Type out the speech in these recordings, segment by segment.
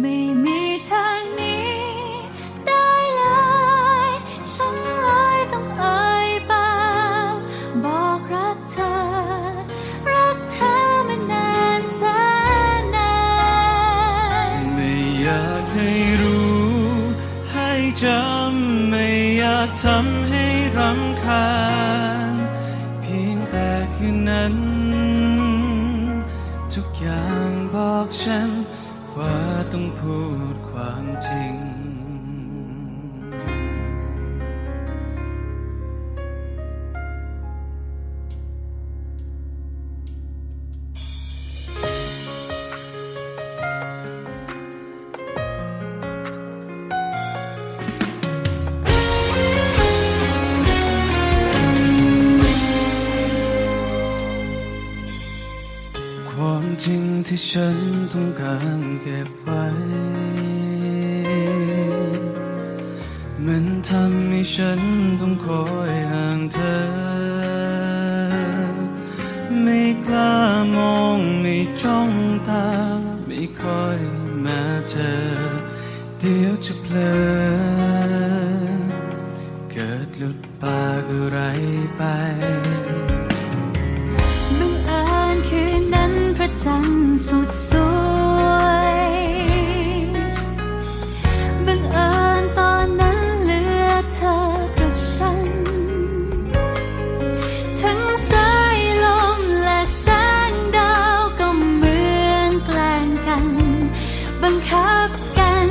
ไม่มีทางนี้ได้เลย ฉันเลยต้องเอ่ยปากบอกรักเธอ รักเธอมานานแสนนานไม่อยากให้รู้ ให้จำไม่อยากทำให้รำคาญ เพียงแต่คืนนั้น ทุกอย่างบอกฉัน ว่าต้องพูดความจริง จริงที่ฉันต้องการเก็บไว้ มันทำให้ฉันต้องคอยห่างเธอ ไม่กล้ามองไม่จ้องตา ไม่คอยมาเจอ เดี๋ยวจะเพลอเกิดหลุดปากอะไรไป จันทร์สุดสวยบังเอิญตอนนั้นเหลือเธอกับฉัน ทั้งสายลมและแสงดาวก็เหมือนแกล้งกัน บังคับกัน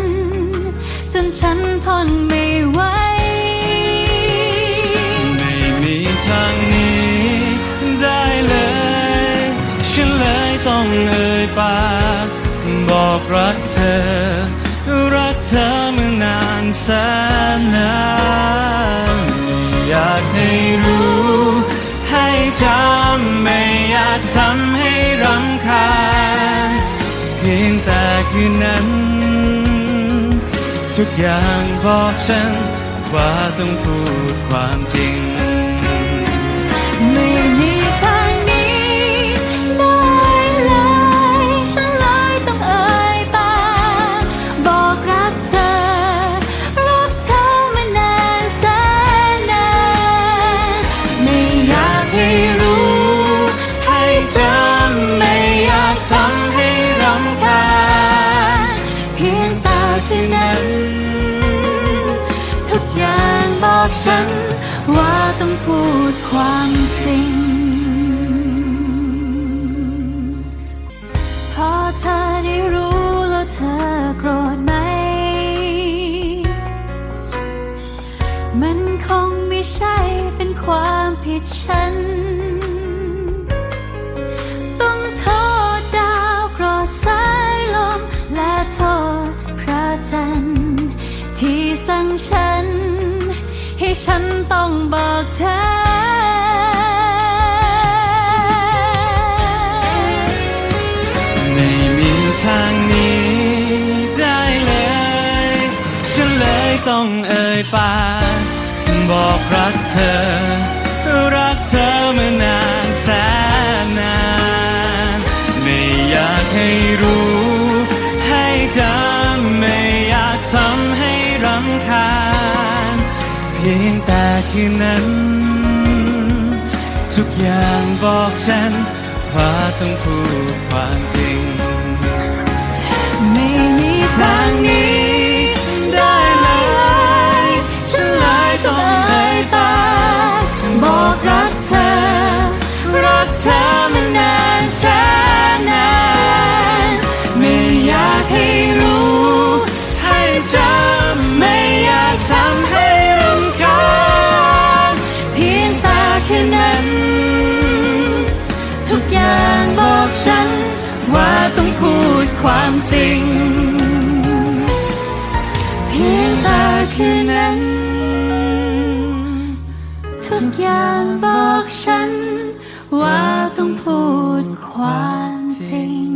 จนฉันทนไม่ไหว ต้องเอ่ยปากบอกรักเธอ รักเธอมานานแสนนานไม่อยากให้รู้ ให้จำไม่อยากทำให้รำคาญเพียงแต่คืนนั้น ทุกอย่างบอกฉันว่าต้องพูดความจริงำคาญเพียงต่คืนนั้น ทุกอย่างบอกฉัน ว่าต้องพูดความจริง พอเธอได้รู้แล้วเธอโกรธไหม มันคงไม่ใช่เป็นความผิดฉัน ฉันต้องบอกเธอ ไม่มีทางนี้ได้เลย ฉันเลยต้องเอ่ยปากบอกรักเธอ รักเธอมานานแสน พียงแต่คืนนั้น ทุกอย่างบอกฉันว่าต้องพูดความจริง ความจริง เพียงแต่คืนนั้น ทุกอย่างบอกฉัน ว่าต้องพูดความจริง